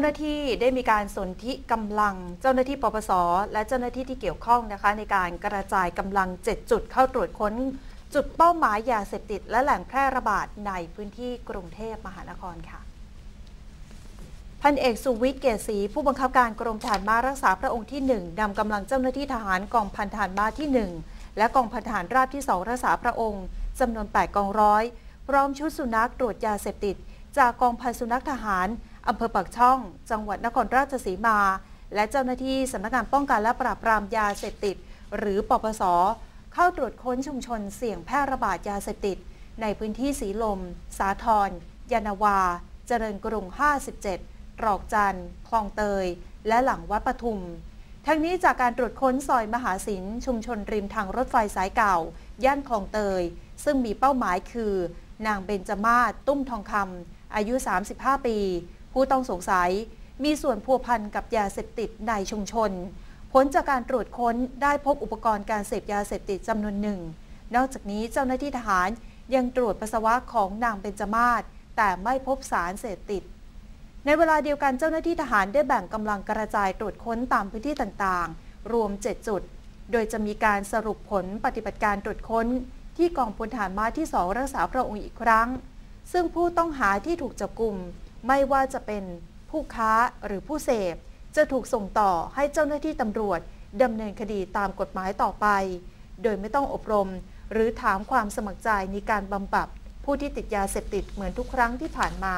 เจ้าหน้าที่ได้มีการสนธิกำลังเจ้าหน้าที่ปปส และเจ้าหน้าที่ที่เกี่ยวข้องนะคะ ในการกระจายกำลัง 7 จุดเข้าตรวจค้น จุดเป้าหมายยาเสพติด และแหล่งแพร่ระบาดในพื้นที่กรุงเทพมหานครค่ะพันเอกสุวิทย์เกศรีผู้บังคับการกรมฐานม้ารักษาพระองค์ที่ 1นำกำลังเจ้าหน้าที่ทหารกองพันฐานม้าที่ 1 และกองพันฐานราบที่ 2 รักษาพระองค์จำนวน 8 กองร้อย พร้อมชุดสุนัขตรวจยาเสพติด จากกองพันสุนัขทหาร อำเภอปากช่อง จังหวัดนครราชสีมา และเจ้าหน้าที่สำนักงานป้องกันและปราบปรามยาเสพติด หรือปปส เข้าตรวจค้นชุมชนเสี่ยงแพร่ระบาดยาเสพติด ในพื้นที่สีลม สาทรยานาวา เจริญกรุง 57ตรอกจันทร์คลองเตย และหลังวัดปทุม ทั้งนี้จากการตรวจค้นซอยมหาศิลชุมชนริมทางรถไฟสายเก่า ย่านคลองเตย ซึ่งมีเป้าหมายคือ นางเบญจมาศตุ้มทองคำอายุ 35 ปี ผู้ต้องสงสัยมีส่วนพัวพันกับยาเสพติดในชุมชน ผลจากการตรวจค้นได้พบอุปกรณ์การเสพยาเสพติดจำนวนหนึ่ง นอกจากนี้เจ้าหน้าที่ทหารยังตรวจปัสสาวะของนางเบญจมาศแต่ไม่พบสารเสพติด ในเวลาเดียวกันเจ้าหน้าที่ทหารได้แบ่งกำลังกระจายตรวจค้นตามพื้นที่ต่างๆ รวม 7 จุด โดยจะมีการสรุปผลปฏิบัติการตรวจค้น ที่กองพลฐานม้าที่สองรักษาพระองค์อีกครั้ง ซึ่งผู้ต้องหาที่ถูกจับกลุ่ม ไม่ว่าจะเป็นผู้ค้าหรือผู้เสพ จะถูกส่งต่อให้เจ้าหน้าที่ตำรวจดำเนินคดีตามกฎหมายต่อไป โดยไม่ต้องอบรม หรือถามความสมัครใจในการบำบัดผู้ที่ติดยาเสพติดเหมือนทุกครั้งที่ผ่านมา